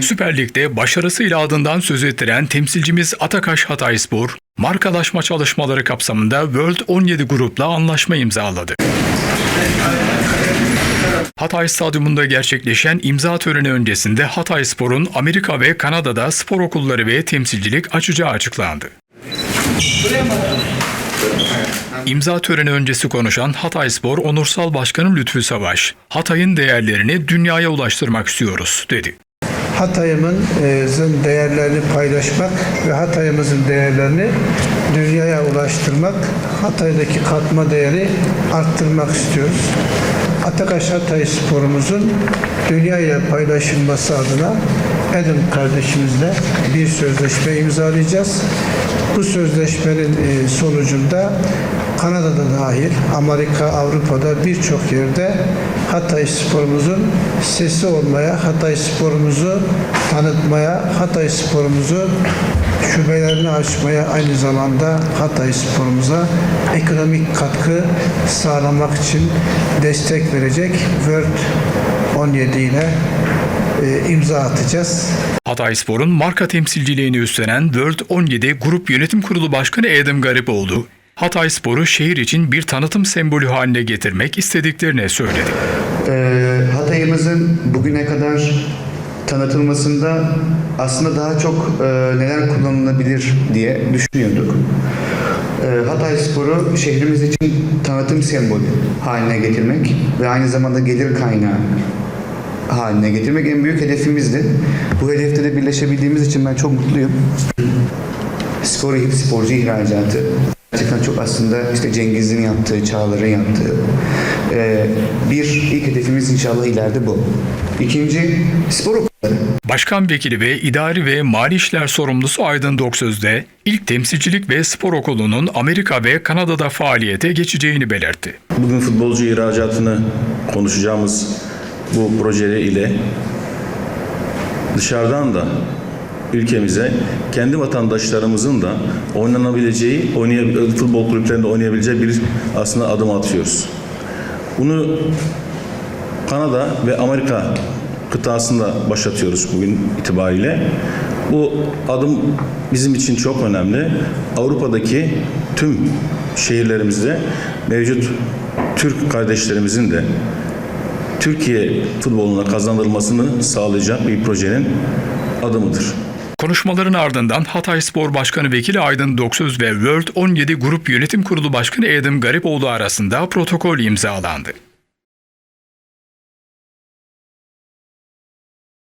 Süper Lig'de başarısıyla adından söz ettiren temsilcimiz Atakaş Hatayspor, markalaşma çalışmaları kapsamında World 17 grupla anlaşma imzaladı. Hatay Stadyumunda gerçekleşen imza töreni öncesinde Hatayspor'un Amerika ve Kanada'da spor okulları ve temsilcilik açacağı açıklandı. İmza töreni öncesi konuşan Hatayspor Onursal Başkanı Lütfü Savaş, Hatay'ın değerlerini dünyaya ulaştırmak istiyoruz, dedi. Hatay'ımızın değerlerini paylaşmak ve Hatay'ımızın değerlerini dünyaya ulaştırmak, Hatay'daki katma değeri arttırmak istiyoruz. Atakaş Hatay sporumuzun dünyaya paylaşılması adına Adam kardeşimizle bir sözleşme imzalayacağız. Bu sözleşmenin e, sonucunda Kanada'da dahil Amerika, Avrupa'da birçok yerde Hatay sporumuzun sesi olmaya, Hatay sporumuzu tanıtmaya, Hatay sporumuzu şubelerini açmaya aynı zamanda Hatay sporumuza ekonomik katkı sağlamak için destek verecek World 17 ile e, imza atacağız. Hatayspor'un marka temsilciliğini üstlenen World 17 Grup Yönetim Kurulu Başkanı Adam Garipoğlu, Hatayspor'u şehir için bir tanıtım sembolü haline getirmek istediklerini söyledi. Ee, Hatay'ımızın bugüne kadar tanıtılmasında aslında daha çok e, neler kullanılabilir diye düşünüyorduk. E, Hatay Spor'u şehrimiz için tanıtım sembolü haline getirmek ve aynı zamanda gelir kaynağı haline getirmek en büyük hedefimizdi. Bu hedefte de birleşebildiğimiz için ben çok mutluyum. Spor ekip sporcu ihracatı. Gerçekten çok aslında işte Cengiz'in yaptığı, Çağlar'ın yaptığı. Ee, bir ilk hedefimiz inşallah ileride bu. İkinci spor okulları. Başkan Vekili ve İdari ve Mali İşler Sorumlusu Aydın Doksöz'de ilk temsilcilik ve spor okulunun Amerika ve Kanada'da faaliyete geçeceğini belirtti. Bugün futbolcu ihracatını konuşacağımız bu proje ile dışarıdan da ülkemize kendi vatandaşlarımızın da oynanabileceği, futbol kulüplerinde oynayabileceği bir aslında adım atıyoruz. Bunu Kanada ve Amerika kıtasında başlatıyoruz bugün itibariyle. Bu adım bizim için çok önemli. Avrupa'daki tüm şehirlerimizde mevcut Türk kardeşlerimizin de Türkiye futboluna kazandırılmasını sağlayacak bir projenin adımıdır. Konuşmaların ardından Hatay Spor Başkanı Vekili Aydın Doksöz ve World 17 Grup Yönetim Kurulu Başkanı Adam Garipoğlu arasında protokol imzalandı.